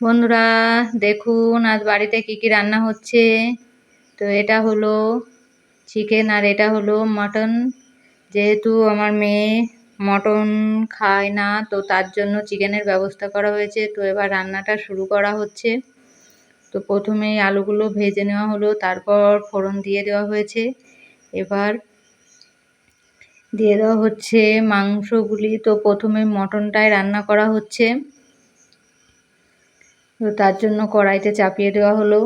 বন্ধুরা, দেখুন আজ বাড়িতে কি কি রান্না হচ্ছে। তো এটা হলো চিকেন আর এটা হলো মটন যেহেতু আমার মেয়ে মটন খায় না, তো তার জন্য চিকেনের ব্যবস্থা করা হয়েছে। তো এবার রান্নাটা শুরু করা হচ্ছে। তো প্রথমেই আলুগুলো ভেজে নেওয়া হলো, তারপর ফোড়ন দিয়ে দেওয়া হয়েছে। এবার দিয়ে দেওয়া হচ্ছে মাংসগুলি। তো প্রথমে মটনটাই রান্না করা হচ্ছে। তো তার জন্য কড়াইতে চাপিয়ে দেওয়া হলো।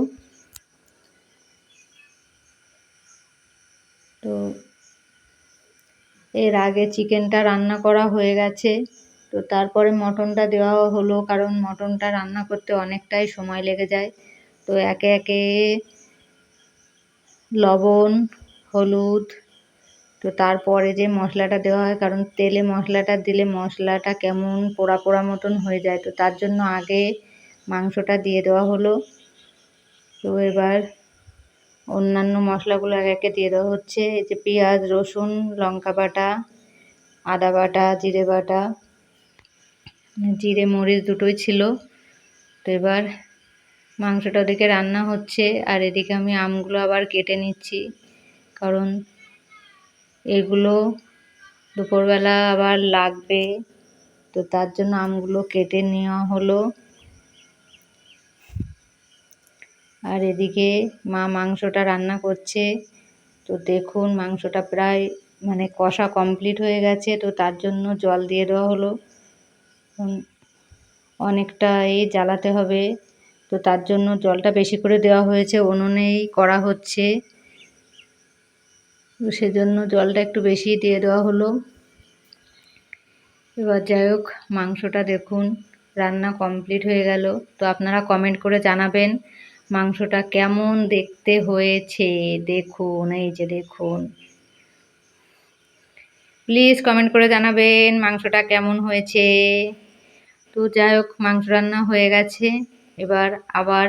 তো এর আগে চিকেনটা রান্না করা হয়ে গেছে। তো তারপরে মটনটা দেওয়া হলো, কারণ মটনটা রান্না করতে অনেকটাই সময় লেগে যায়। তো একে একে লবণ, হলুদ, তো তারপরে যে মশলাটা দেওয়া হয়, কারণ তেলে মশলাটা দিলে মশলাটা কেমন পোড়া পোড়া মতন হয়ে যায়। তো তার জন্য আগে মাংসটা দিয়ে দেওয়া হলো। তো এবার অন্যান্য মশলাগুলো এক একে দিয়ে দেওয়া হচ্ছে। এই যে পেঁয়াজ, রসুন, লঙ্কা বাটা, আদা বাটা, জিরে বাটা, জিরে, মরিচ দুটোই ছিল। তো এবার মাংসটা ওদিকে রান্না হচ্ছে। আর এদিকে আমি আমগুলো আবার কেটে নিচ্ছি। কারণ এগুলো দুপুরবেলা আবার লাগবে। তো তার জন্য আমগুলো কেটে নেওয়া হলো। আর এদিকে মা মাংসটা রান্না করছে। তো দেখুন, মাংসটা প্রায় মানে কষা কমপ্লিট হয়ে গেছে। তো তার জন্য জল দিয়ে দেওয়া হলো। অনেকটা এই জ্বালাতে হবে। তো তার জন্য জলটা বেশি করে দেওয়া হয়েছে। উনুনেই করা হচ্ছে। তো সেজন্য জলটা একটু বেশি দিয়ে দেওয়া হলো। এবার যাই হোক, মাংসটা দেখুন, রান্না কমপ্লিট হয়ে গেল। তো আপনারা কমেন্ট করে জানাবেন মাংসটা কেমন দেখতে হয়েছে? দেখুন, এই যে দেখুন। প্লিজ কমেন্ট করে জানাবেন মাংসটা কেমন হয়েছে। তো যাই হোক, মাংস রান্না হয়ে গেছে। এবার আবার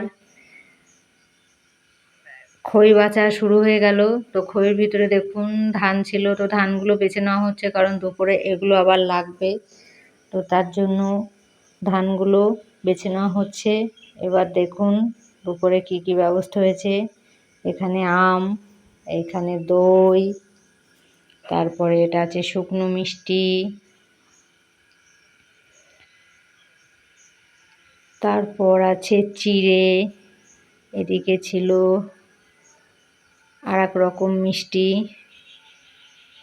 খই বাছা শুরু হয়ে গেল। তো খইয়ের ভিতরে দেখুন, ধান ছিল। তো ধানগুলো বেছে নেওয়া হচ্ছে কারণ দুপুরে এগুলো আবার লাগবে। তো তার জন্য ধানগুলো বেছে নেওয়া হচ্ছে। এবার দেখুন দুপুরে কি কি ব্যবস্থা হয়েছে? এখানে আম, এখানে দই, তারপরে এটা আছে শুকনো মিষ্টি। তারপর আছে চিড়ে, এদিকে ছিল আর এক রকম মিষ্টি।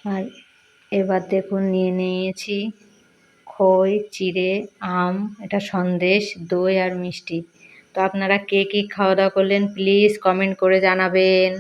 আর এবার দেখুন নিয়ে নিয়েছি খই, চিড়ে, আম, এটা সন্দেশ, দই আর মিষ্টি। তো আপনারা কে কী খাওয়া দাওয়া করলেন প্লিজ কমেন্ট করে জানাবেন।